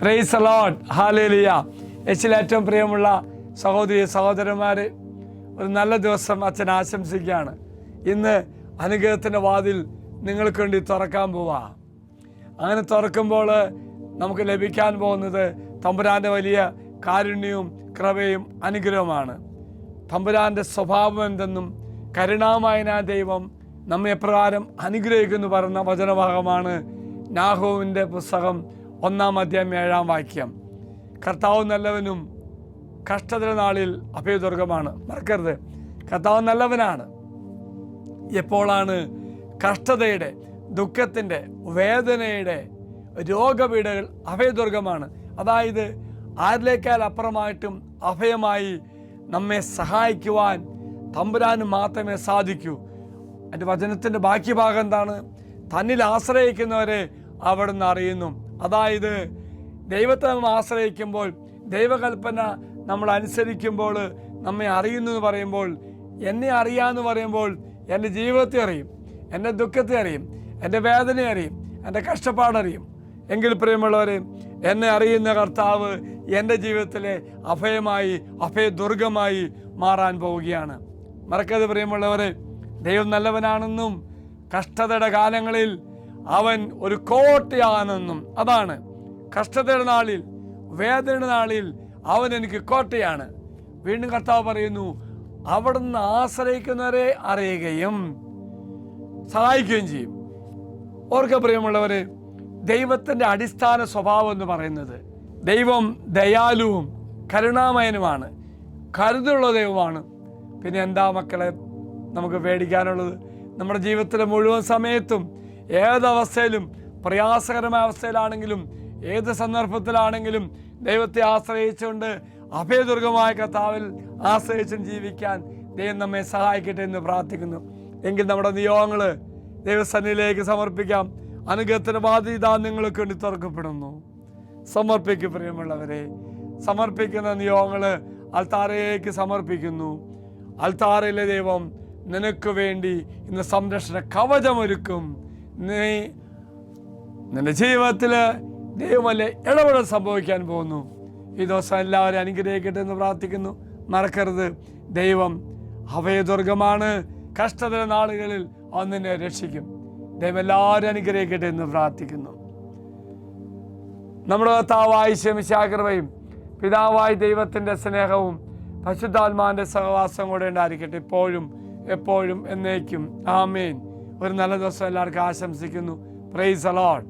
Price alone hallelujah എച്ചിലെ ഏറ്റവും പ്രിയമുള്ള സഹോദരി സഹോദരന്മാരെ ഒരു നല്ല ദിവസം അച്ഛൻ ആശംസിക്കുകയാണ്. ഇന്ന് അനുഗ്രഹത്തിന്റെ വാതിൽ നിങ്ങൾക്ക് വേണ്ടി തുറക്കാൻ പോവാ. അങ്ങനെ തുറക്കുമ്പോൾ നമുക്ക് ലഭിക്കാൻ പോകുന്നത് തമ്പുരാന്റെ വലിയ കാരുണ്യവും കൃപയും അനുഗ്രഹമാണ് തമ്പുരാന്റെ സ്വഭാവം എന്തെന്നും കരുണാമയനായ ദൈവം നമ്മെ എപ്രകാരം അനുഗ്രഹിക്കുന്നു പറയുന്ന വചനഭാഗമാണ് നാഹുവിന്റെ പുസ്തകം ഒന്നാം അധ്യായം ഏഴാം വാക്യം. കർത്താവ് നല്ലവനും കഷ്ടതയുടെ നാളിൽ അഭയദുർഗമാണ്. മറക്കരുത്. കർത്താവ് നല്ലവനാണ്. എപ്പോഴാണ് കഷ്ടതയുടെ ദുഃഖത്തിന്റെ വേദനയുടെ രോഗപീഠകൾ അഭയദുർഗമാണ്. അതായത് ആരിലേക്കാൾ അപ്പുറമായിട്ടും അഭയമായി നമ്മെ സഹായിക്കുവാൻ തമ്പുരാന് മാത്രമേ സാധിക്കൂ. എന്റെ വചനത്തിന്റെ ബാക്കി ഭാഗം എന്താണ്? തന്നിൽ ആശ്രയിക്കുന്നവരെ അവിടുന്ന് അറിയുന്നു. അതായത് ദൈവത്തെ നമ്മൾ ആശ്രയിക്കുമ്പോൾ ദൈവകൽപ്പന നമ്മൾ അനുസരിക്കുമ്പോൾ നമ്മെ അറിയുന്നു എന്ന് പറയുമ്പോൾ എന്നെ അറിയാമെന്ന് പറയുമ്പോൾ എന്റെ ജീവിതത്തെ അറിയും എന്റെ ദുഃഖത്തെ അറിയും എന്റെ വേദനയെ അറിയും എന്റെ കഷ്ടപ്പാടറിയും എങ്കിൽ പ്രിയമുള്ളവരെ എന്നെ അറിയുന്ന കർത്താവ് എന്റെ ജീവിതത്തിലെ അഭയമായി അഭയദുർഗമായി മാറാൻ പോവുകയാണ്. മറക്കരുത് പ്രിയമുള്ളവരെ ദൈവം നല്ലവനാണെന്നും കഷ്ടതയുടെ കാലങ്ങളിൽ അവൻ ഒരു കോട്ടയാണെന്നും അതാണ്. കഷ്ടതയുടെ നാളിൽ വേദനയുടെ നാളിൽ അവൻ എനിക്ക് കോട്ടയാണ്. വീണ്ടും കർത്താവ് പറയുന്നു അവിടുന്ന് ആശ്രയിക്കുന്നവരെ അറിയുകയും സഹായിക്കുകയും ചെയ്യും. ഓർക്ക പ്രിയമുള്ളവരെ ദൈവത്തിന്റെ അടിസ്ഥാന സ്വഭാവം എന്ന് പറയുന്നത് ദൈവം ദയാലുവും കരുണാമയനുമാണ്. കരുതുള്ള ദൈവമാണ്. പിന്നെ എന്താ മക്കളെ നമുക്ക് പേടിക്കാനുള്ളത്? നമ്മുടെ ജീവിതത്തിലെ മുഴുവൻ സമയത്തും ഏതവസ്ഥയിലും പ്രയാസകരമായ അവസ്ഥയിലാണെങ്കിലും ഏത് സന്ദർഭത്തിലാണെങ്കിലും ദൈവത്തെ ആശ്രയിച്ചുകൊണ്ട് അഭയദുർഗമായ കർത്താവിൽ ആശ്രയിച്ചും ജീവിക്കാൻ ദൈവം നമ്മെ സഹായിക്കട്ടെ എന്ന് പ്രാർത്ഥിക്കുന്നു. എങ്കിൽ നമ്മുടെ നിയോഗങ്ങൾ ദൈവസന്നിധിയിലേക്ക് സമർപ്പിക്കാം. അനുഗ്രഹത്തിന് ബാധ്യത നിങ്ങൾക്ക് വേണ്ടി തുറക്കപ്പെടുന്നു. സമർപ്പിക്കും പ്രിയമുള്ളവരെ. സമർപ്പിക്കുന്ന നിയോഗങ്ങൾ അൽത്താരയിലേക്ക് സമർപ്പിക്കുന്നു. അൽത്താരയിലെ ദൈവം നിനക്ക് വേണ്ടി ഇന്ന് സംരക്ഷണ കവചമൊരുക്കും. നീ നിന്റെ ജീവിതത്തിൽ ദൈവമല്ലേ ഇടപെടൽ സംഭവിക്കാൻ പോകുന്നു. ഈ ദിവസം എല്ലാവരും അനുഗ്രഹിക്കട്ടെ എന്ന് പ്രാർത്ഥിക്കുന്നു. മറക്കരുത്. ദൈവം അഭയദുർഗമാണ് കഷ്ടതര നാളുകളിൽ അവൻ നിന്നെ രക്ഷിക്കും. ദൈവം എല്ലാവരും അനുഗ്രഹിക്കട്ടെ എന്ന് പ്രാർത്ഥിക്കുന്നു. നമ്മുടെ കർത്താവായി ശമിശാകൃപയും പിതാവായി ദൈവത്തിന്റെ സ്നേഹവും പശുദ്ധാത്മാവിന്റെ സഹവാസം കൂടെ ഉണ്ടായിരിക്കട്ടെ. ഇപ്പോഴും എപ്പോഴും എന്നേക്കും. ആമേൻ. ഒരു നല്ല ദിവസം എല്ലാവർക്കും ആശംസിക്കുന്നു. Price allowed